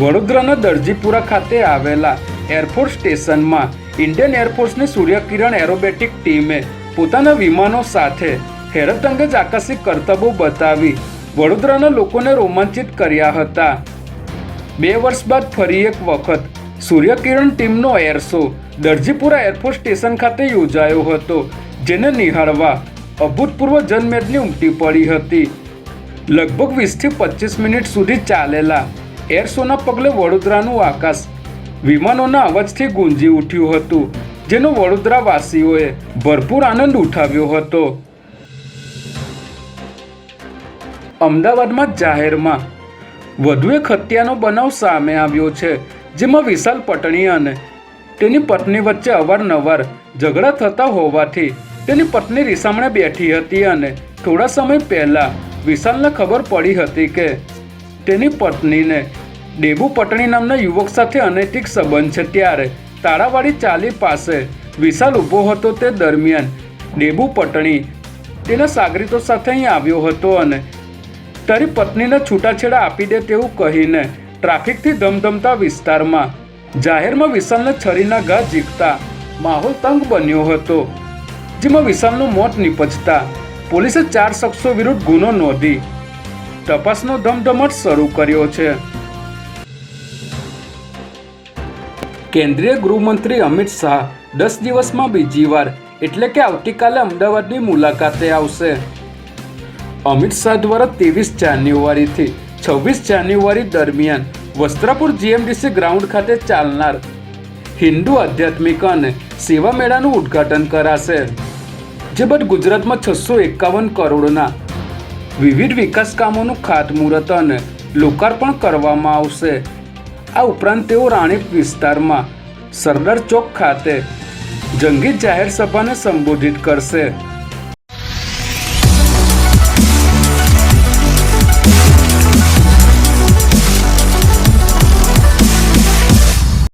વડોદરાના દરજીપુરા ખાતે આવેલા એરફોર્સ સ્ટેશનમાં ઇન્ડિયન એરફોર્સની સૂર્યકિરણ એરોબેટિક ટીમે પોતાના વિમાનો સાથે હેરત અંગે જ આકર્ષિત કરતબો બતાવી વડોદરાના લોકોને રોમાંચિત કર્યા હતા. બે વર્ષ બાદ ફરી એક વખત સૂર્યકિરણ ટીમનો air show Darjipura air force station ખાતે યોજાયો હતો, જેને નિહાળવા અભૂતપૂર્વ જનમેદની ઉમટી પડી હતી. લગભગ વીસથી પચીસ મિનિટ સુધી ચાલેલા એર શોના પગલે વડોદરાનું આકાશ. વિમાનોના અવાજથી ગુંજી ઉઠ્યું હતું, જેનો વડોદરાવાસીઓએ ભરપૂર આનંદ ઉઠાવ્યો હતો. અમદાવાદમાં જાહેરમાં વધુ એક હત્યાનો બનાવ સામે આવ્યો છે, જેમાં વિશાલ પટણી અને તેની પત્ની વચ્ચે અવારનવાર ઝઘડા થતા હોવાથી તેની પત્ની રીસામણે બેઠી હતી અને થોડા સમય પહેલાં વિશાલને ખબર પડી હતી કે તેની પત્નીને. ડેબુ પટણી નામના યુવક સાથે અનૈતિક સંબંધ છે ત્યારે તાળાવાડી ચાલી પાસે વિશાલ ઊભો હતો તે દરમિયાન. ડેબુ પટણી તેના સાગરીતો સાથે અહીં આવ્યો હતો અને તારી પત્નીને છૂટાછેડા આપી દે તેવું કહીને ટ્રાફિકથી ધમધમતા વિસ્તારમાં જાહેરમાં વિશાલને છરીના ઘા ઝીકતા માહોલ તંગ બન્યો હતો, જેમાં વિશાલનું મોત નીપજતા પોલીસે ચાર શખ્સો વિરુદ્ધ ગુનો નોંધી. તપાસનો ધમધમટ શરૂ કર્યો છે. કેન્દ્રીય ગૃહમંત્રી અમિત શાહ દસ દિવસમાં બીજી વાર, એટલે કે આવતીકાલે અમદાવાદની મુલાકાતે આવશે. અમિત શાહ દ્વારા ત્રેવીસ જાન્યુઆરીથી છવ્વીસ જાન્યુઆરી દરમિયાન વસ્ત્રાપુર જીએમડીસી ગ્રાઉન્ડ ખાતે ચાલનાર હિન્દુ આધ્યાત્મિક અને સેવા મેળાનું ઉદ્ઘાટન કરાશે. જે બાદ ગુજરાતમાં છસો એકાવન કરોડના વિવિધ વિકાસ કામોનું ખાતમુહૂર્ત અને લોકાર્પણ કરવામાં આવશે. આ ઉપરાંત તેઓ રાણીપ વિસ્તારમાં સરદાર ચોક ખાતે જંગી જાહેર સભાને સંબોધિત કરશે.